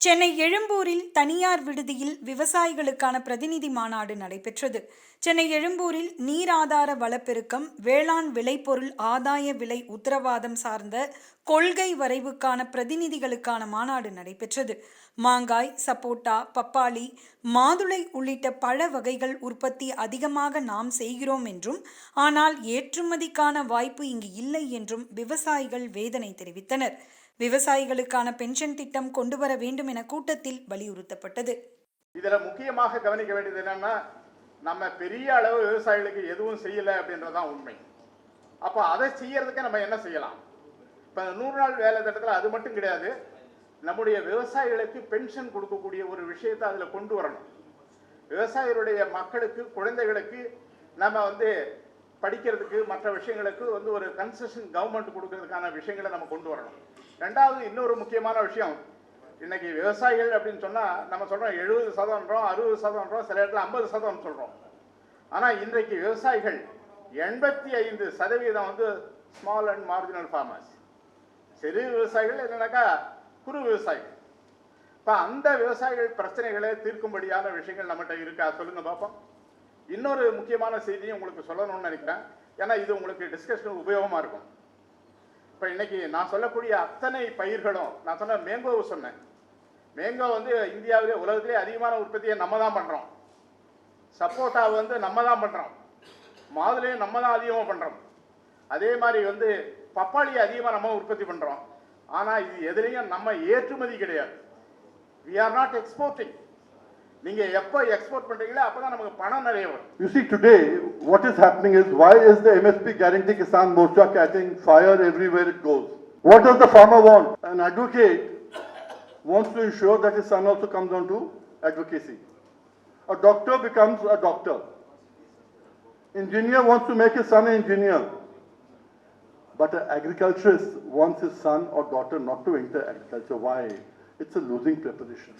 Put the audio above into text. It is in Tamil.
சென்னை எழும்பூரில் தனியார் விடுதியில் விவசாயிகளுக்கான பிரதிநிதி மாநாடு நடைபெற்றது. சென்னை எழும்பூரில் நீர் ஆதார வளப்பெருக்கம் வேளாண் விளைபொருள் ஆதாய விலை உத்தரவாதம் சார்ந்த கொள்கை வரைவுக்கான பிரதிநிதிகளுக்கான மாநாடு நடைபெற்றது. மாங்காய் சப்போட்டா பப்பாளி மாதுளை உள்ளிட்ட பழ வகைகள் உற்பத்தி அதிகமாக நாம் செய்கிறோம் என்றும் ஆனால் ஏற்றுமதிக்கான வாய்ப்பு இங்கு இல்லை என்றும் விவசாயிகள் வேதனை தெரிவித்தனர். விவசாயிகளுக்கான பென்ஷன் திட்டம் கொண்டு வர வேண்டும் என கூட்டத்தில் வலியுறுத்தப்பட்டது. இதில் முக்கியமாக கவனிக்க வேண்டியது என்னன்னா நம்ம பெரிய அளவு விவசாயிகளுக்கு எதுவும் செய்யலை அப்படின்றதான் உண்மை. அப்போ அதை செய்யறதுக்கு நம்ம என்ன செய்யலாம்? இப்போ நூறு நாள் வேலை திட்டத்தில் அது மட்டும் கிடையாது. நம்முடைய விவசாயிகளுக்கு பென்ஷன் கொடுக்கக்கூடிய ஒரு விஷயத்தை அதில் கொண்டு வரணும். விவசாயிகளுடைய மக்களுக்கு குழந்தைகளுக்கு நம்ம வந்து படிக்கிறதுக்கு மற்ற விஷயங்களுக்கு வந்து ஒரு கன்செஷன் கவர்மெண்ட் கொடுக்கறதுக்கான விஷயங்களை நம்ம கொண்டு வரணும். ரெண்டாவது இன்னொரு முக்கியமான விஷயம். இன்னைக்கு விவசாயிகள் அப்படின்னு சொன்னால் நம்ம சொல்கிறோம் எழுபது சதவீதம் அறுபது சதவீதம் சில இடத்துல ஐம்பது சதவீதம் சொல்கிறோம் ஆனால் இன்றைக்கு விவசாயிகள் எண்பத்தி ஐந்து சதவீதம் வந்து ஸ்மால் அண்ட் மார்ஜினல் ஃபார்மர்ஸ் சிறு விவசாயிகள் என்னன்னாக்கா குறு விவசாயிகள். இப்போ அந்த விவசாயிகள் பிரச்சனைகளை தீர்க்கும்படியான விஷயங்கள் நம்மகிட்ட இருக்கா? சொல்லுங்க பார்ப்போம் இன்னொரு முக்கியமான செய்தியும் உங்களுக்கு சொல்லணும்னு நினைக்கிறேன். ஏன்னா இது உங்களுக்கு டிஸ்கஷன் உபயோகமாக இருக்கும். இப்போ இன்னைக்கு நான் சொல்லக்கூடிய அத்தனை பயிர்களும் நான் சொன்ன மேங்கோவை சொன்னேன். மேங்கோ வந்து இந்தியாவிலே உலகத்திலே அதிகமான உற்பத்தியை நம்ம தான் பண்ணுறோம் சப்போட்டா வந்து நம்ம தான் பண்ணுறோம் மாதுளையும் நம்ம தான் அதிகமாக பண்ணுறோம் அதே மாதிரி வந்து பப்பாளியை அதிகமாக நம்ம உற்பத்தி பண்ணுறோம் ஆனால் இது எதுலேயும் நம்ம ஏற்றுமதி கிடையாது வி ஆர் நாட் எக்ஸ்போர்ட்டிங் நீங்கள் எப்போ எக்ஸ்போர்ட் பண்ணுறீங்களோ அப்போ தான் நமக்கு பணம் நிறைய வரும் You see, today, what is happening is why is the MSP Guarantee Kisan Morcha catching fire everywhere it goes? What does the farmer want? An advocate wants to ensure that his son also comes on to advocacy. A doctor becomes a doctor. Engineer wants to make his son an engineer. But an agriculturist wants his son or daughter not to enter agriculture. Why? It's a losing proposition.